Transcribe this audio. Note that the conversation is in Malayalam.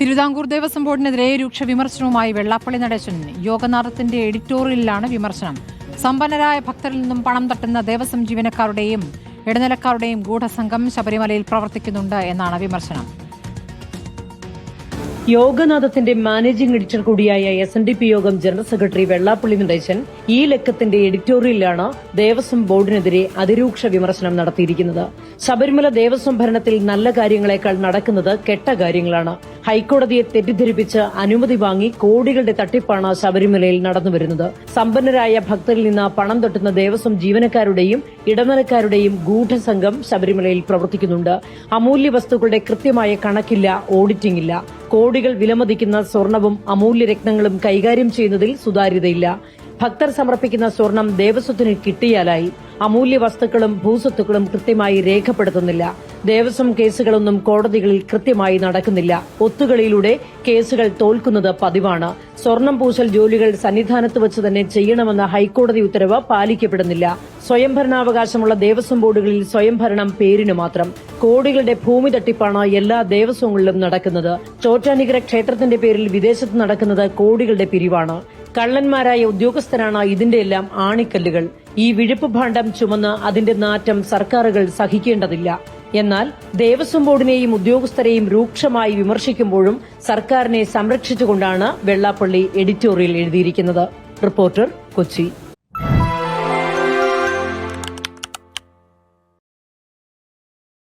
തിരുവിതാംകൂർ ദേവസ്വം ബോർഡിനെതിരെ രൂക്ഷ വിമർശനവുമായി വെള്ളാപ്പള്ളി നടേശൻ. യോഗനാഥത്തിന്റെ എഡിറ്റോറിയലിലാണ് വിമർശനം. സമ്പന്നരായ ഭക്തരിൽ നിന്നും പണം തട്ടുന്ന ദേവസ്വം ജീവനക്കാരുടെയും ഇടനിലക്കാരുടെയും ഗൂഢസംഘം ശബരിമലയിൽ പ്രവർത്തിക്കുന്നുണ്ട് എന്നാണ് വിമർശനം. യോഗനാഥത്തിന്റെ മാനേജിംഗ് എഡിറ്റർ കൂടിയായ എസ് എൻ ഡി പി യോഗം ജനറൽ സെക്രട്ടറി വെള്ളാപ്പള്ളി നടേശൻ ഈ ലക്കത്തിന്റെ എഡിറ്റോറിയലിലാണ് ദേവസ്വം ബോർഡിനെതിരെ അതിരൂക്ഷ വിമർശനം നടത്തിയിരിക്കുന്നത്. ശബരിമല ദേവസ്വം ഭരണത്തിൽ നല്ല കാര്യങ്ങളെക്കാൾ നടക്കുന്നത് കെട്ട കാര്യങ്ങളാണ്. ഹൈക്കോടതിയെ തെറ്റിദ്ധരിപ്പിച്ച് അനുമതി വാങ്ങി കോടികളുടെ തട്ടിപ്പാണ് ശബരിമലയിൽ നടന്നുവരുന്നത്. സമ്പന്നരായ ഭക്തരിൽ നിന്ന് പണം തട്ടുന്ന ദേവസ്വം ജീവനക്കാരുടെയും ഇടനിലക്കാരുടെയും ഗൂഢസംഘം ശബരിമലയിൽ പ്രവർത്തിക്കുന്നുണ്ട്. അമൂല്യ വസ്തുക്കളുടെ കൃത്യമായ കണക്കില്ല ഓഡിറ്റിംഗ് ഇല്ല കോടികൾ വിലമതിക്കുന്ന സ്വർണവും അമൂല്യരത്നങ്ങളും കൈകാര്യം ചെയ്യുന്നതിൽ സുതാര്യതയില്ല. ഭക്തർ സമർപ്പിക്കുന്ന സ്വർണം ദേവസ്വത്തിന് കിട്ടിയാലായി. അമൂല്യ വസ്തുക്കളും ഭൂസ്വത്തുക്കളും കൃത്യമായി രേഖപ്പെടുത്തുന്നില്ല. ദേവസ്വം കേസുകളൊന്നും കോടതികളിൽ കൃത്യമായി നടക്കുന്നില്ല. ഒത്തുകളിയിലൂടെ കേസുകൾ തോൽക്കുന്നത് പതിവാണ്. സ്വർണം പൂശൽ ജോലികൾ സന്നിധാനത്ത് വെച്ച് തന്നെ ചെയ്യണമെന്ന ഹൈക്കോടതി ഉത്തരവ് പാലിക്കപ്പെടുന്നില്ല. സ്വയംഭരണാവകാശമുള്ള ദേവസ്വം ബോർഡുകളിൽ സ്വയംഭരണം പേരിനു മാത്രം. കോടികളുടെ ഭൂമി തട്ടിപ്പാണ് എല്ലാ ദേവസ്വങ്ങളിലും നടക്കുന്നത്. ചോറ്റാനിക്കര ക്ഷേത്രത്തിന്റെ പേരിൽ വിദേശത്ത് നടക്കുന്നത് കോടികളുടെ പിരിവാണ്. കള്ളന്മാരായ ഉദ്യോഗസ്ഥരാണ് ഇതിന്റെ എല്ലാം ആണിക്കല്ലുകൾ. ഈ വിഴുപ്പ് ഭാണ്ഡം ചുമന്ന് അതിന്റെ നാറ്റം സർക്കാരുകൾ സഹിക്കേണ്ടതില്ല. എന്നാൽ ദേവസ്വം ബോർഡിനെയും ഉദ്യോഗസ്ഥരെയും രൂക്ഷമായി വിമർശിക്കുമ്പോഴും സർക്കാരിനെ സംരക്ഷിച്ചുകൊണ്ടാണ് വെള്ളാപ്പള്ളി എഡിറ്റോറിയൽ എഴുതിയിരിക്കുന്നത്. റിപ്പോർട്ടർ കൊച്ചി.